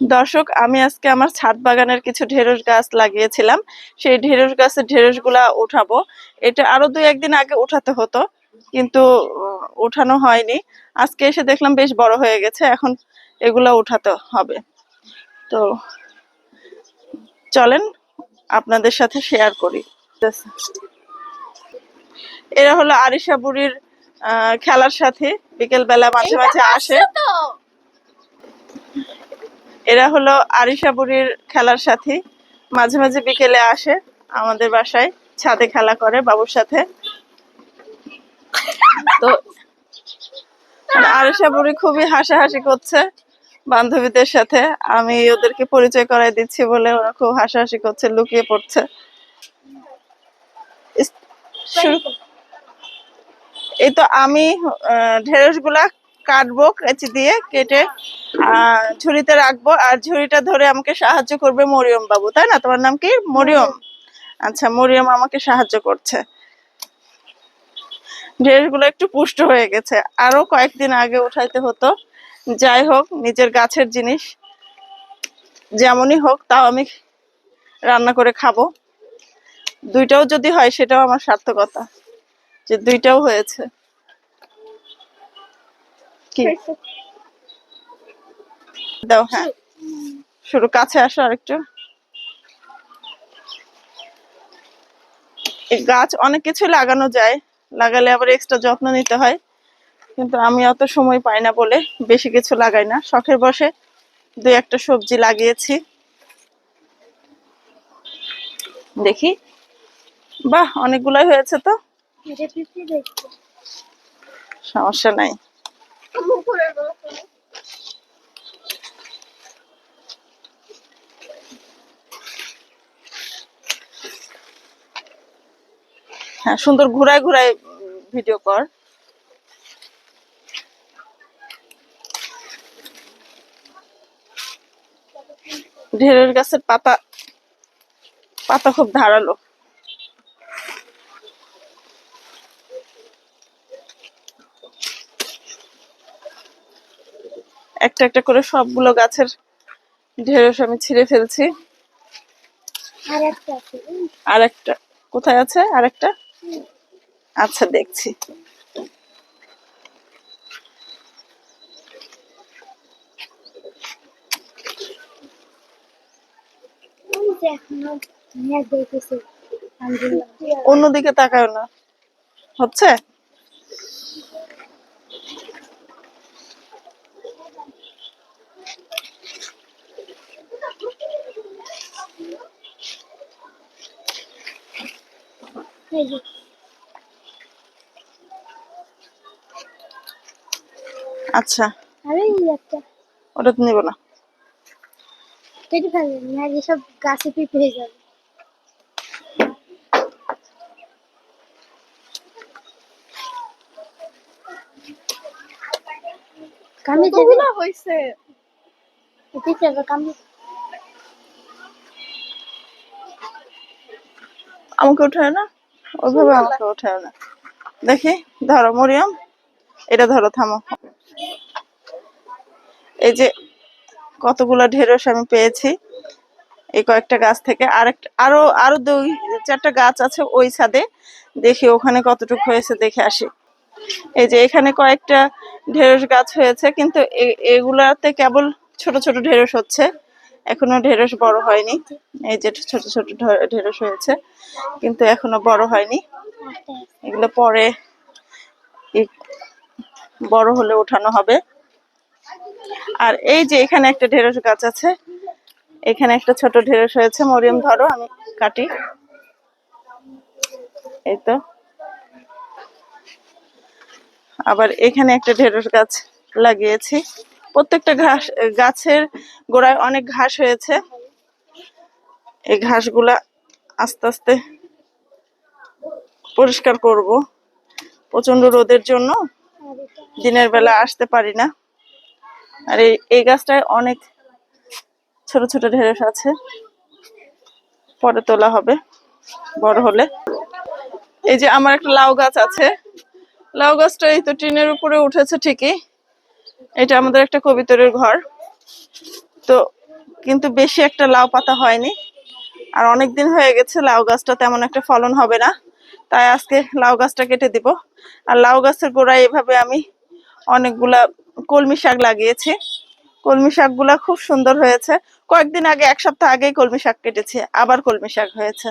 দর্শক আমি আজকে আমার ছাদ বাগানের কিছু ঢেঁড়স গাছ লাগিয়েছিলাম। সেই ঢেঁড়স গাছের ঢেঁড়সগুলা উঠাবো এটা আরও দুই একদিন আগে উঠাতে হতো কিন্তু উঠানো হয়নি। আজকে এসে দেখলাম বেশ বড় হয়ে গেছে এখন এগুলা উঠাতে হবে। তো চলেন আপনাদের সাথে শেয়ার করি। এরা হলো আরিশা বুড়ির আহ, খেলার সাথে। বিকেল বেলা মাঝে মাঝে আসে। এরা হলো আরিশা বুড়ির খেলার সাথী। মাঝে মাঝে বিকেলে আসে আমাদের বাসায়, ছাদে খেলা করে বাবুর সাথে। তো মানে আরিশা বুড়ি খুবই হাসাহাসি করছে বান্ধবীদের সাথে। আমি ওদেরকে পরিচয় করাই দিচ্ছি বলে ওরা খুব হাসাহাসি করছে, লুকিয়ে পড়ছে। এই তো আমি ঢেঁড়সগুলা কাটবো, কেচি দিয়ে কেটে ঝুড়িতে রাখব। আর ঝুড়িটা ধরে আমাকে সাহায্য করবে মরিয়ম বাবু, তাই না? তোমার নাম কি? মরিয়ম। আচ্ছা মরিয়ম আমাকে সাহায্য করছে। ঢেঁড়সগুলো একটু পুষ্ট হয়ে গেছে। আরও কয়েকদিন আগে উঠাইতে হতো। যাই হোক, নিজের গাছের জিনিস যেমনই হোক, তাও আমি রান্না করে খাব। দুইটাও যদি হয়, সেটাও আমার সার্থকতা, যে দুইটাও হয়েছে। কি দাও হ্যাঁ। শুরু কাছে আসো আরেকটু। এই গাছ অনেক কিছু লাগানো যায় লাগালে আবার এক্সট্রা যত্ন নিতে হয় কিন্তু আমি অত সময় পাই না বলে বেশি কিছু লাগাই না। শখের বসে দুই একটা সবজি লাগিয়েছি। দেখি। বাহ অনেকগুলাই হয়েছে তো? সমস্যা নাই। হ্যাঁ সুন্দর ঘুরায় ঘুরায় ভিডিও কর। ঢেঁড়স গাছের পাতা পাতা খুব ধারালো। একটা একটা করে সবগুলো গাছের ঢেঁড়স আমি ছিঁড়ে ফেলছি। আর একটা কোথায় আছে? আরেকটা আচ্ছা দেখছি। অন্যদিকে তাকায় না। হচ্ছে? আচ্ছা। ওটা তো নিব না। কেটে ফেলবেন না যেসব গাছে হয়ে যাবে। পিঁপড়ে কামড়ে আমাকে উঠায় না? ওইভাবে আমাকে না। দেখি ধরো মরিয়ম এটা ধরো থামো। এই যে কতগুলো ঢেঁড়স আমি পেয়েছি এই কয়েকটা গাছ থেকে। আরেকটা আরও আরও দুই চারটা গাছ আছে ওই ছাদে। দেখি ওখানে কতটুকু হয়েছে দেখে আসি। এই যে এখানে কয়েকটা ঢেঁড়স গাছ হয়েছে কিন্তু এগুলাতে কেবল ছোট ছোট ঢেঁড়স হচ্ছে। এখনও ঢেঁড়স বড় হয়নি। এই যে ছোট ছোট ঢেঁড়স হয়েছে, কিন্তু এখনও বড় হয়নি। এগুলো পরে বড় হলে ওঠানো হবে। আর এই যে এখানে একটা ঢেঁড়স গাছ আছে, এখানে একটা ছোট ঢেঁড়স হয়েছে। মরিয়ম, ধরো, আমি কাটি। এই তো। আবার এখানে একটা ঢেঁড়স গাছ লাগিয়েছি। প্রত্যেকটা ঘাস, গাছের গোড়ায় অনেক ঘাস হয়েছে। এই ঘাসগুলা আস্তে আস্তে পরিষ্কার করব। প্রচণ্ড রোদের জন্য দিনের বেলা আসতে পারি না। আর এই এই গাছটায় অনেক ছোট ছোট ঢেঁড়স আছে। পরে তোলা হবে, বড় হলে। এই যে আমার একটা লাউ গাছ আছে। লাউ গাছটা এই তো টিনের উপরে উঠেছে ঠিকই। এটা আমাদের একটা কবিতরের ঘর। তো কিন্তু বেশি একটা লাউ পাতা হয়নি। আর অনেক দিন হয়ে গেছে, লাউ গাছটা তেমন একটা ফলন হবে না। তাই আজকে লাউ গাছটা কেটে দিব। আর লাউ গাছের গোড়ায় এভাবে আমি অনেকগুলা কলমি শাক লাগিয়েছি। কলমি শাকগুলা খুব সুন্দর হয়েছে। কয়েকদিন আগে, এক সপ্তাহ আগেই কলমি শাক কেটেছি, আবার কলমি শাক হয়েছে।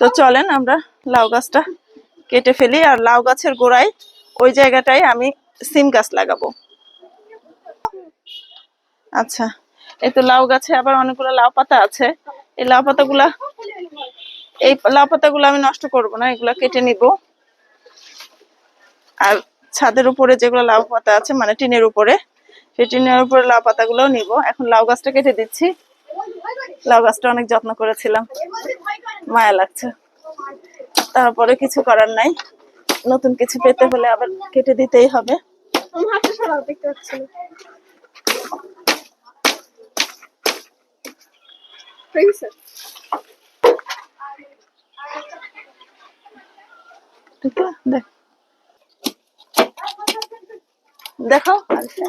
তো চলেন আমরা লাউ গাছটা কেটে ফেলি। আর লাউ গাছের গোড়ায় ওই জায়গাটায় আমি সিম গাছ লাগাবো। আচ্ছা এই তো লাউ গাছে আবার অনেকগুলো লাউ পাতা আছে। এই লাউ পাতাগুলা, এই লাউ পাতাগুলো আমি নষ্ট করব না, এগুলা কেটে নিব। আর ছাদের উপরে যেগুলো লাউ পাতা আছে মানে টিনের উপরে, সেই টিনের উপরে লাউ পাতাগুলোও নিব। এখন লাউ গাছটা কেটে দিচ্ছি। লাউ গাছটা অনেক যত্ন করেছিলাম। মায়া লাগছে। তারপরে কিছু করার নাই। নতুন কিছু পেতে হলে আবার কেটে দিতেই হবে। আমার হাতে সরাও দেখতে পাচ্ছি দেখ। দেখো আচ্ছা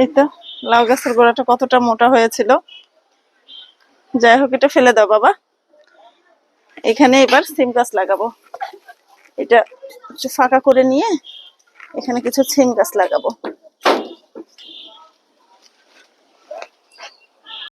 এই তো, লাউ গাছের গোড়াটা কতটা মোটা হয়েছিল। যাই হোক, এটা ফেলে দাও বাবা। এখানে এবার সিম গাছ লাগাবো। এটা ফাঁকা করে নিয়ে এখানে কিছু সিম গাছ লাগাবো।